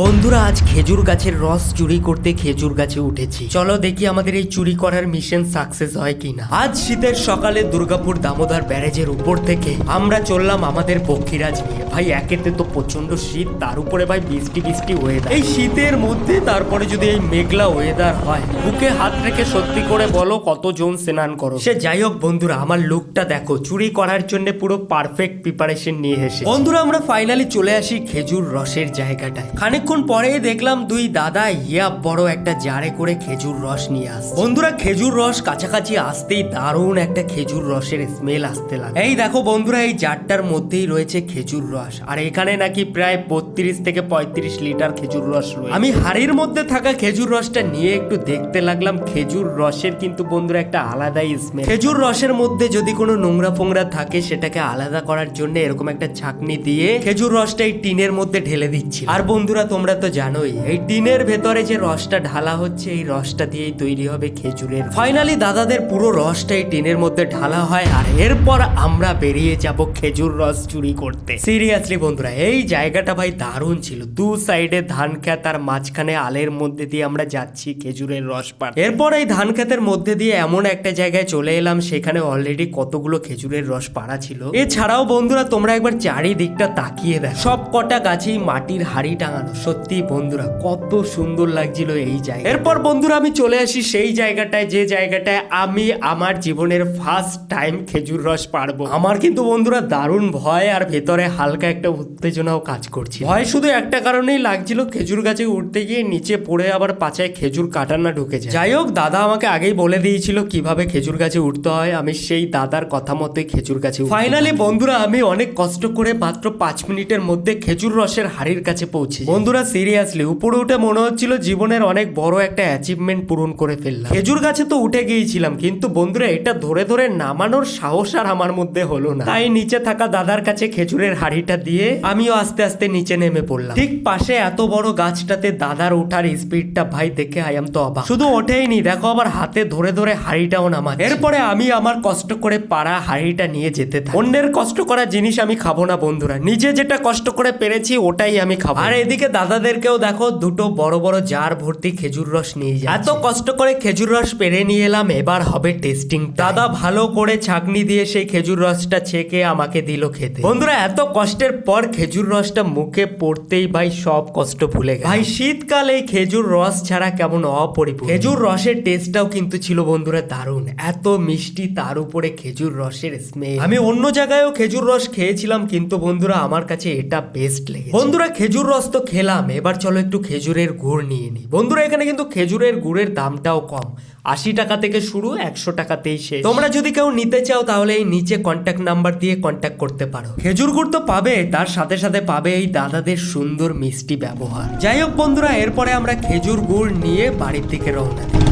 বন্ধুরা, আজ খেজুর গাছের রস চুরি করতে খেজুর গাছে উঠেছি। চলো দেখি আমাদের এই চুরি করার মিশন সাকসেস হয় কিনা। আজ শীতের সকালে দুর্গাপুর দামোদর ব্যারেজের উপর থেকে আমরা চললাম আমাদের পক্ষীরাজ নিয়ে। ভাই, একেতে তো প্রচণ্ড শীত, তার উপরে ভাই বৃষ্টি বৃষ্টি ওয়েদার এই শীতের মধ্যে তারপরে যদি এই মেঘলা ওয়েদার হয়, বুকে হাত রেখে সত্যি করে বলো কতজন স্নান করো। সে যাই হোক বন্ধুরা, আমার লুকটা দেখো, চুরি করার জন্য পুরো পারফেক্ট প্রিপারেশন নিয়ে এসে বন্ধুরা, আমরা ফাইনালি চলে আসি খেজুর রসের জায়গাটায়। খানিকক্ষণ পরেই দেখলাম দুই দাদা ইয়া বড় একটা জারে করে খেজুর রস নিয়ে আস বন্ধুরা, খেজুর রস কাছাকাছি আসতেই দারুণ একটা খেজুর রসের স্মেল আসতে লাগে এই দেখো বন্ধুরা, এই জারটার মধ্যেই রয়েছে খেজুর রস। আর এখানে নাকি প্রায় বত্রিশ থেকে পঁয়ত্রিশ লিটার খেজুর রস রয়েছে। আমি হাড়ির মধ্যে থাকা খেজুর রসটা নিয়ে একটু দেখতে লাগলাম। খেজুর রসের কিন্তু বন্ধুরা একটা আলাদাই স্মেল খেজুর রসের মধ্যে যদি কোনো নোংরা ফোংরা থাকে, সেটাকে আলাদা করার জন্য এরকম একটা ছাকনি দিয়ে খেজুর রসটা এই টিনের মধ্যে ঢেলে দিচ্ছি। আর বন্ধুরা তোমরা তো জানোই, এই টিনের ভেতরে যে রসটা ঢালা হচ্ছে, এই রসটা দিয়েই তৈরি হবে খেজুরের ফাইনালি দাদাদের পুরো রসটা এই টিনের মধ্যে ঢালা হয়, আর এরপর আমরা বেরিয়ে যাব খেজুর রস চুরি করতে। সিরিয়াসলি বন্ধুরা, এই জায়গাটা ভাই দারুণ ছিল। দু সাইডে ধান ক্ষেত আর মাঝখানে আলের মধ্যে দিয়ে আমরা যাচ্ছি খেজুরের রস পার এরপর এই ধান ক্ষেতের মধ্যে দিয়ে এমন একটা জায়গায় চলে এলাম, সেখানে অলরেডি কতগুলো খেজুরের রস পাড়া ছিল। এছাড়াও বন্ধুরা, তোমরা একবার চারিদিকটা তাকিয়ে দেখ। সব কটা গাছেই মাটির হাড়ি টাঙানো। সত্যি বন্ধুরা কত সুন্দর লাগছিল এই জায়গা। এরপর বন্ধুরা আমি চলে আসি সেই জায়গাটায় যে জায়গাটায় আমি আমার জীবনের ফার্স্ট টাইম খেজুর রস পারব। আমার কিন্তু বন্ধুরা দারুণ ভয় আর ভেতরে হালকা একটা উত্তেজনাও কাজ করছে ভয় শুধু একটা কারণেই লাগছিল খেজুর গাছে উঠতে গিয়ে নিচে পড়ে আবার পাচায় খেজুর কাটার না ঢুকে যায়। যাই হোক দাদা আমাকে আগেই বলে দিয়েছিল কীভাবে খেজুর গাছে উঠতে হয়। আমি সেই দাদার কথা মতোই খেজুর গাছে ফাইনালি বন্ধুরা আমি অনেক কষ্ট করে মাত্র পাঁচ মিনিটের মধ্যে খেজুর রসের হাড়ির কাছে পৌঁছে বন্ধুরা সিরিয়াসলি উপরে উঠে মনে হচ্ছিল জীবনের অনেক বড় একটা অ্যাচিভমেন্ট পূরণ করে ফেললাম। খেজুর গাছে তো উঠে গিয়েছিলাম, কিন্তু বন্ধুরা, এটা ধরে ধরে নামানোর সাহস আর আমার মধ্যে হলো না। তাই নিচে থাকা দাদার কাছে খেজুরের হাড়িটা দিয়ে আমিও আস্তে আস্তে নিচে নেমে পড়লাম। ঠিক পাশে এত বড় গাছটাতে দাদার ওঠার স্পিডটা ভাই, দেখে আয়াম তো অবাক। শুধু ওঠেইনি, দেখো আবার হাতে ধরে ধরে হাড়িটাও নামা এরপরে আমি আমার কষ্ট করে পাড়া হাড়িটা নিয়ে যেতে থাকি। অন্যের কষ্ট করা জিনিস আমি খাব না, বন্ধুরা। নিজে যেটা কষ্ট করে পেরেছি, ওটাই আমি খাব। আর এদিকে দাদাদেরকেও দেখো দুটো বড় বড় জার ভর্তি খেজুর রস নিয়ে যায় এত কষ্ট করে খেজুর রস পেরে নিয়ে এলাম এবার হবে টেস্টিং দাদা ভালো করে ছাকনি দিয়ে সেই খেজুর রসটা ছেঁকে আমাকে দিল খেতে। বন্ধুরা এত কষ্টের পর খেজুর রসটা মুখে পড়তেই ভাই সব কষ্ট ভুলে গেছে। ভাই শীতকালে এই খেজুর রস ছাড়া কেমন অপরিপূর্ণ। খেজুর রসের টেস্টটাও কিন্তু ছিল বন্ধুরা দারুণ। এত মিষ্টি তার উপরে খেজুর রসের স্মেল আমি অন্য জায়গায়ও খেজুর রস খেয়েছিলাম কিন্তু বন্ধুরা আমার কাছে এটা বেস্ট লেগে বন্ধুরা খেজুর রস তো খেলাম। এবার চলো একটু খেজুরের গুড় নিয়ে নিই বন্ধুরা, এখানে কিন্তু খেজুরের গুড়ের দামটাও কম। আশি টাকা থেকে শুরু, একশো টাকাতেই শেষ। তোমরা যদি কেউ নিতে চাও, তাহলে এই নিচে কন্ট্যাক্ট নাম্বার দিয়ে কন্ট্যাক্ট করতে পারো। খেজুর গুড় তো পাবে, তার সাথে সাথে পাবে এই দাদাদের সুন্দর মিষ্টি ব্যবহার। যাই হোক বন্ধুরা, এরপরে আমরা খেজুর গুড় নিয়ে বাড়ির দিকে রওনা দিই।